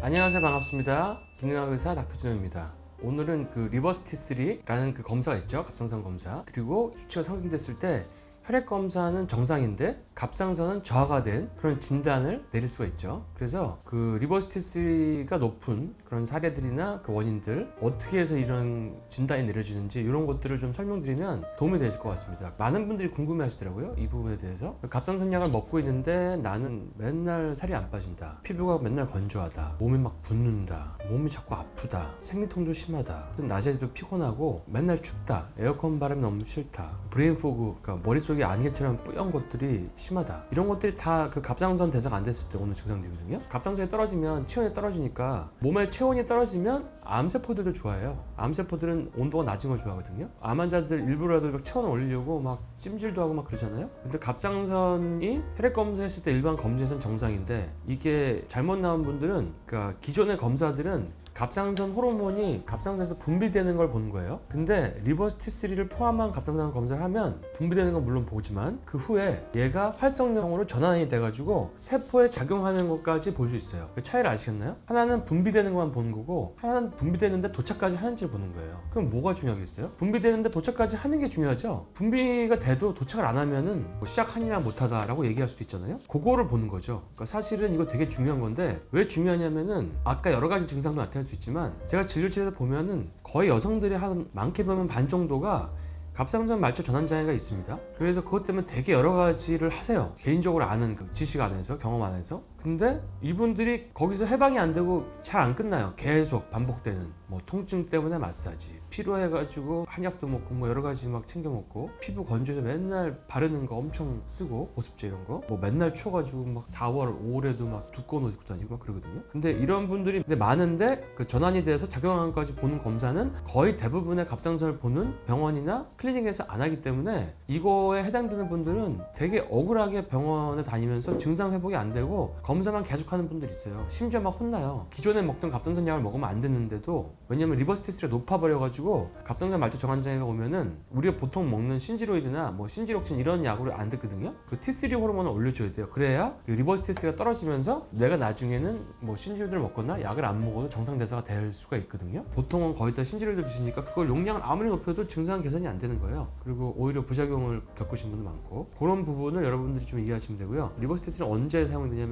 안녕하세요. 반갑습니다. 기능학 의사 닥터진호입니다. 오늘은 그 리버스 T3라는 그 검사가 있죠. 갑상선 검사. 그리고 수치가 상승됐을 때 혈액 검사는 정상인데 갑상선은 저하가 된 그런 진단을 내릴 수가 있죠. 그래서 그 리버스 T3가 높은 그런 사례들이나 그 원인들 어떻게 해서 이런 진단이 내려지는지 이런 것들을 좀 설명드리면 도움이 되실 것 같습니다. 많은 분들이 궁금해 하시더라고요 이 부분에 대해서. 갑상선 약을 먹고 있는데 나는 맨날 살이 안 빠진다. 피부가 맨날 건조하다. 몸이 막 붓는다. 몸이 자꾸 아프다. 생리통도 심하다. 낮에도 피곤하고 맨날 춥다. 에어컨 바람이 너무 싫다. 브레인 포그 그러니까 머릿속에 안개처럼 뿌연 것들이 심하다. 이런 것들이 다 그 갑상선 대사가 안 됐을 때 오는 증상들이거든요? 갑상선이 떨어지면 체온이 떨어지니까 몸의 체온이 떨어지면 암세포들도 좋아해요. 암세포들은 온도가 낮은 걸 좋아하거든요. 암 환자들 일부러라도 막 체온을 올리려고 막 찜질도 하고 막 그러잖아요? 근데 갑상선이 혈액 검사했을 때 일반 검진에서는 정상인데 이게 잘못 나온 분들은 그러니까 기존의 검사들은 갑상선 호르몬이 갑상선에서 분비되는 걸 보는 거예요. 근데 리버스 T3를 포함한 갑상선 검사를 하면 분비되는 건 물론 보지만 그 후에 얘가 활성형으로 전환이 돼가지고 세포에 작용하는 것까지 볼 수 있어요. 그 차이를 아시겠나요? 하나는 분비되는 것만 보는 거고 하나는 분비되는데 도착까지 하는지 보는 거예요. 그럼 뭐가 중요하겠어요? 분비되는데 도착까지 하는 게 중요하죠. 분비가 돼도 도착을 안 하면은 뭐 시작하냐 못하다라고 얘기할 수도 있잖아요. 그거를 보는 거죠. 그러니까 사실은 이거 되게 중요한 건데 왜 중요하냐면은 아까 여러 가지 증상도 나타날 수 있지만 제가 진료실에서 보면은 거의 여성들이 한 많게 보면 반 정도가 갑상선 말초 전환 장애가 있습니다. 그래서 그것 때문에 되게 여러 가지를 하세요. 개인적으로 아는 그 지식 안에서 경험 안에서. 근데 이분들이 거기서 해방이 안 되고 잘 안 끝나요. 계속 반복되는 뭐 통증 때문에 마사지, 피로해가지고 한약도 먹고 뭐 여러 가지 막 챙겨 먹고 피부 건조해서 맨날 바르는 거 엄청 쓰고 보습제 이런 거 뭐 맨날 추워가지고 막 4월 5월에도 막 두꺼운 옷 입고 다니고 막 그러거든요. 근데 이런 분들이 근데 많은데 그 전환이 돼서 작용하는까지 보는 검사는 거의 대부분의 갑상선을 보는 병원이나 클리닉에서 안 하기 때문에 이거에 해당되는 분들은 되게 억울하게 병원에 다니면서 증상 회복이 안 되고 검사만 계속하는 분들이 있어요. 심지어 막 혼나요. 기존에 먹던 갑상선 약을 먹으면 안 됐는데도 왜냐면 리버스 테스트가 높아버려가지고 갑상선 말초 정환장애가 오면은 우리가 보통 먹는 신지로이드나 뭐 신지록신 이런 약으로 안 듣거든요. 그 T3 호르몬을 올려줘야 돼요. 그래야 그 리버스 테스트가 떨어지면서 내가 나중에는 뭐 신지로이드를 먹거나 약을 안 먹어도 정상 대사가 될 수가 있거든요. 보통은 거의 다 신지로이드 드시니까 그걸 용량을 아무리 높여도 증상 개선이 안 되는 거예요. 그리고 오히려 부작용을 겪으신 분도 많고 그런 부분을 여러분들이 좀 이해하시면 되고요. 리버스 테스트는 언제 사용되냐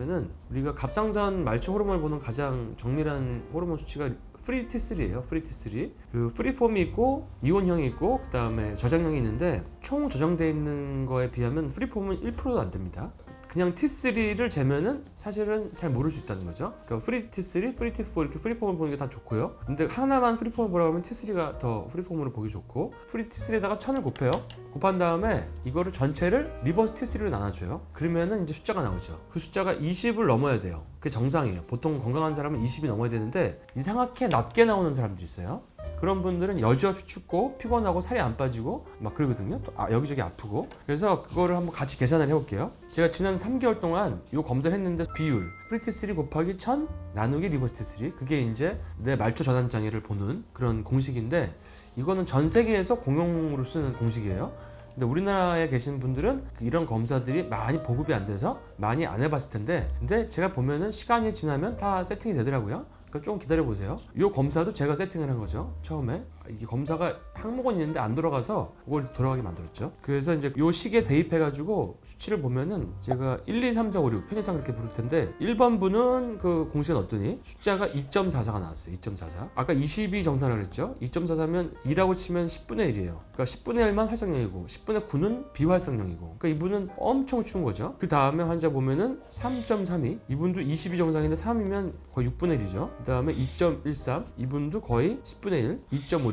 우리가 갑상선 말초 호르몬을 보는 가장 정밀한 호르몬 수치가 프리 T3예요. 프리 T3. 그 프리폼이 있고 이온형이 있고 그다음에 저장형이 있는데 총 저장돼 있는 거에 비하면 프리폼은 1%도 안 됩니다. 그냥 T3를 재면은 사실은 잘 모를 수 있다는 거죠. 그러니까 프리 T3, 프리 T4 이렇게 프리폼을 보는 게 다 좋고요. 근데 하나만 프리폼을 보라고 하면 T3가 더 프리폼으로 보기 좋고 프리 T3에다가 1000을 곱해요. 곱한 다음에 이거를 전체를 리버스 T3로 나눠줘요. 그러면은 이제 숫자가 나오죠. 그 숫자가 20을 넘어야 돼요. 그게 정상이에요. 보통 건강한 사람은 20이 넘어야 되는데 이상하게 낮게 나오는 사람들이 있어요. 그런 분들은 여지없이 춥고 피곤하고 살이 안 빠지고 막 그러거든요. 또 아, 여기저기 아프고. 그래서 그거를 한번 같이 계산을 해볼게요. 제가 지난 3개월 동안 이 검사를 했는데 비율 프리티3 곱하기 1000 나누기 리버스 T3 그게 이제 내 말초 전환 장애를 보는 그런 공식인데 이거는 전 세계에서 공용으로 쓰는 공식이에요. 근데 우리나라에 계신 분들은 이런 검사들이 많이 보급이 안 돼서 많이 안 해봤을 텐데 근데 제가 보면은 시간이 지나면 다 세팅이 되더라고요. 그러니까 조금 기다려 보세요. 이 검사도 제가 세팅을 한 거죠. 처음에 이게 검사가 항목은 있는데 안 돌아가서 그걸 돌아가게 만들었죠. 그래서 이제 이 시계 대입해 가지고 수치를 보면은 제가 1, 2, 3, 4, 5, 6 편의상 그렇게 부를 텐데 1번 분은 그 공시에 넣었더니 숫자가 2.44가 나왔어요. 2.44. 아까 20이 정상을 했죠. 2.44면 2라고 치면 10분의 1이에요. 그러니까 10분의 1만 활성형이고 10분의 9는 비활성형이고. 그러니까 이분은 엄청 추운 거죠. 그 다음에 환자 보면은 3.32. 이분도 20이 정상인데 3이면 거의 6분의 1이죠. 그 다음에 2.13. 이분도 거의 10분의 1.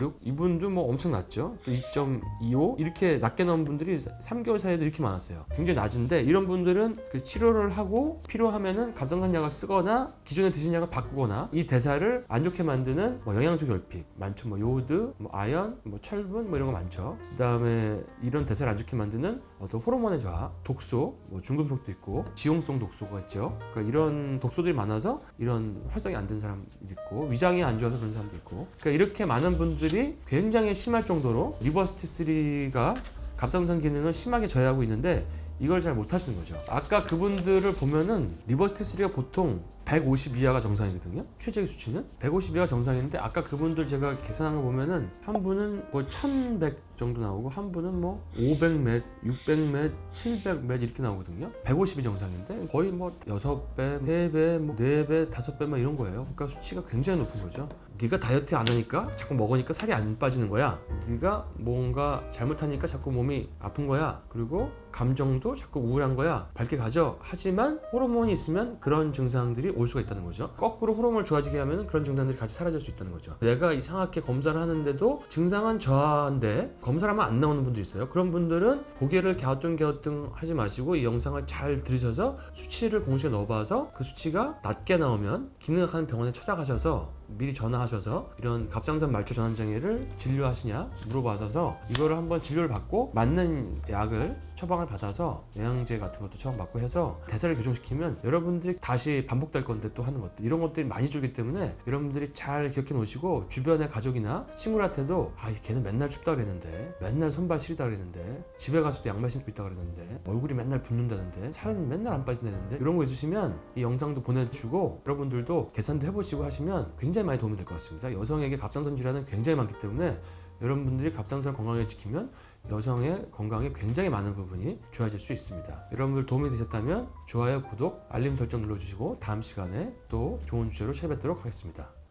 2.56. 이분도 뭐 엄청 낮죠. 또 2.25 이렇게 낮게 나온 분들이 3개월 사이에도 이렇게 많았어요. 굉장히 낮은데 이런 분들은 그 치료를 하고 필요하면은 갑상선 약을 쓰거나 기존에 드신 약을 바꾸거나 이 대사를 안 좋게 만드는 뭐 영양소 결핍 많죠. 뭐 요오드, 뭐 아연, 뭐 철분 뭐 이런 거 많죠. 그다음에 이런 대사를 안 좋게 만드는 어떤 호르몬의 저하, 독소, 뭐 중금속도 있고 지용성 독소가 있죠. 그러니까 이런 독소들이 많아서 이런 활성이 안 된 사람 있고 위장이 안 좋아서 그런 사람도 있고 그러니까 이렇게 많은 분들이 굉장히 심할 정도로 리버스티 3가 갑상선 기능을 심하게 저해하고 있는데 이걸 잘 못하시는 거죠. 아까 그분들을 보면은 리버스티 3가 보통 150 이하가 정상이거든요. 최적의 수치는 150 이하가 정상인데 아까 그분들 제가 계산한 거 보면은 한 분은 뭐1100 정도 나오고 한 분은 뭐 500몇, 600몇, 700몇 이렇게 나오거든요. 150이 정상인데 거의 뭐 6배, 3배, 뭐 4배, 5배 막 이런 거예요. 그러니까 수치가 굉장히 높은 거죠. 네가 다이어트 안 하니까 자꾸 먹으니까 살이 안 빠지는 거야. 네가 뭔가 잘못하니까 자꾸 몸이 아픈 거야. 그리고 감정도 자꾸 우울한 거야. 밝게 가져. 하지만 호르몬이 있으면 그런 증상들이 올 수가 있다는 거죠. 거꾸로 호르몬을 좋아지게 하면 그런 증상들이 같이 사라질 수 있다는 거죠. 내가 이상하게 검사를 하는데도 증상은 저하인데 검사를 하면 안 나오는 분들이 있어요. 그런 분들은 고개를 갸우뚱갸우뚱 하지 마시고 이 영상을 잘 들으셔서 수치를 공식에 넣어봐서 그 수치가 낮게 나오면 기능학하는 병원에 찾아가셔서 미리 전화하셔서 이런 갑상선 말초 전환 장애를 진료하시냐 물어봐서 이거를 한번 진료를 받고 맞는 약을 처방을 영양제 같은 것도 처방받고 해서 대사를 교정시키면 여러분들이 다시 반복될 건데 또 하는 것들 이런 것들이 많이 줄기 때문에 여러분들이 잘 기억해 놓으시고 주변의 가족이나 친구한테도 아 걔는 맨날 춥다 그랬는데 맨날 손발 시리다 그랬는데 집에 가서도 양말 신고 있다 그랬는데 얼굴이 맨날 붓는다는데 살은 맨날 안 빠진다는데 이런 거 있으시면 이 영상도 보내주고 여러분들도 계산도 해보시고 하시면 굉장히 많이 도움이 될 것 같습니다. 여성에게 갑상선 질환은 굉장히 많기 때문에 여러분들이 갑상선 건강을 지키면 여성의 건강에 굉장히 많은 부분이 좋아질 수 있습니다. 여러분들 도움이 되셨다면 좋아요, 구독, 알림 설정 눌러주시고 다음 시간에 또 좋은 주제로 찾아뵙도록 하겠습니다.